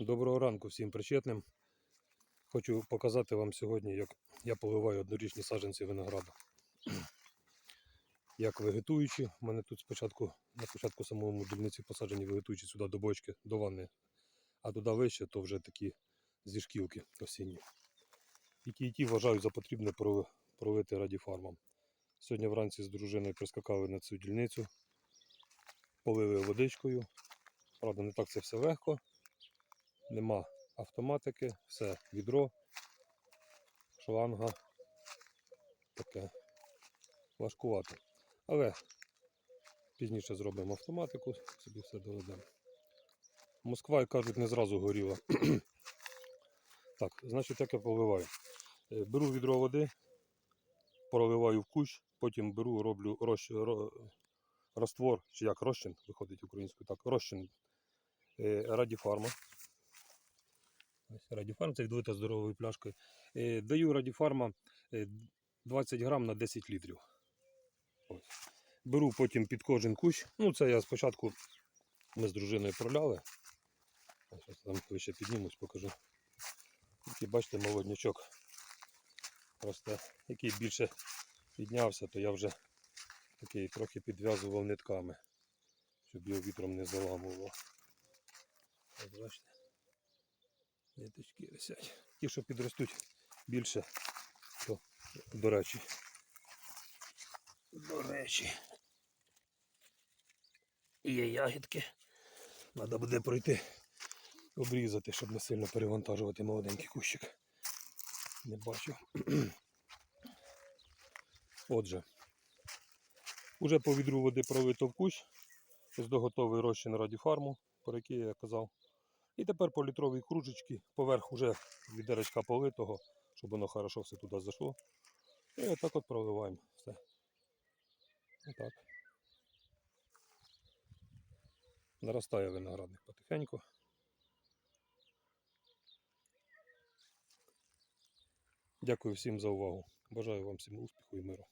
Доброго ранку всім причетним. Хочу показати вам сьогодні, як я поливаю однорічні саджанці винограду. Як вегетуючі, у мене тут спочатку, на початку самому дільниці посаджені вегетуючі сюди до бочки, до ванни, а туди вище, то вже такі зі шкілки осінні. І ті, і ті вважають за потрібне пролити радіфармом. Сьогодні вранці з дружиною прискакали на цю дільницю, полили водичкою. Правда, не так це все легко нема автоматики, все відро, шланга, таке важкувато. Але пізніше зробимо автоматику, собі все доведемо. Москва, як кажуть, не зразу горіла. так, значить, як я поливаю. Е, Беру відро води, проливаю в кущ, потім беру, роблю розч... ро- раствор, чи як розчин, виходить українською, так, розчин е, радіфарма. Ось Радіфарм, це як долита здоровою пляшкою. Е, Даю радіфарма е, 20 грам на 10 літрів. Ось. Беру потім під кожен кущ. Ну, це я спочатку ми з дружиною проляли. Ось там вище піднімусь, покажу. Який, бачите, молоднячок росте. Який більше піднявся, то я вже такий трохи підв'язував нитками, щоб його вітром не заламувало. Ось бачите. Ниточки висять. Ті, що підростуть більше, то до речі. До речі. Є ягідки. Треба буде пройти, обрізати, щоб не сильно перевантажувати молоденький кущик. Не бачу. Отже, уже по відру води пролито кущ. Ось до готовий розчин радіфарму, про який я казав. І тепер по літровій кружечці, поверх уже відеречка политого, щоб воно хорошо все туди зайшло. І отак от проливаємо все. Отак. Наростає виноградник потихеньку. Дякую всім за увагу. Бажаю вам всім успіху і миру.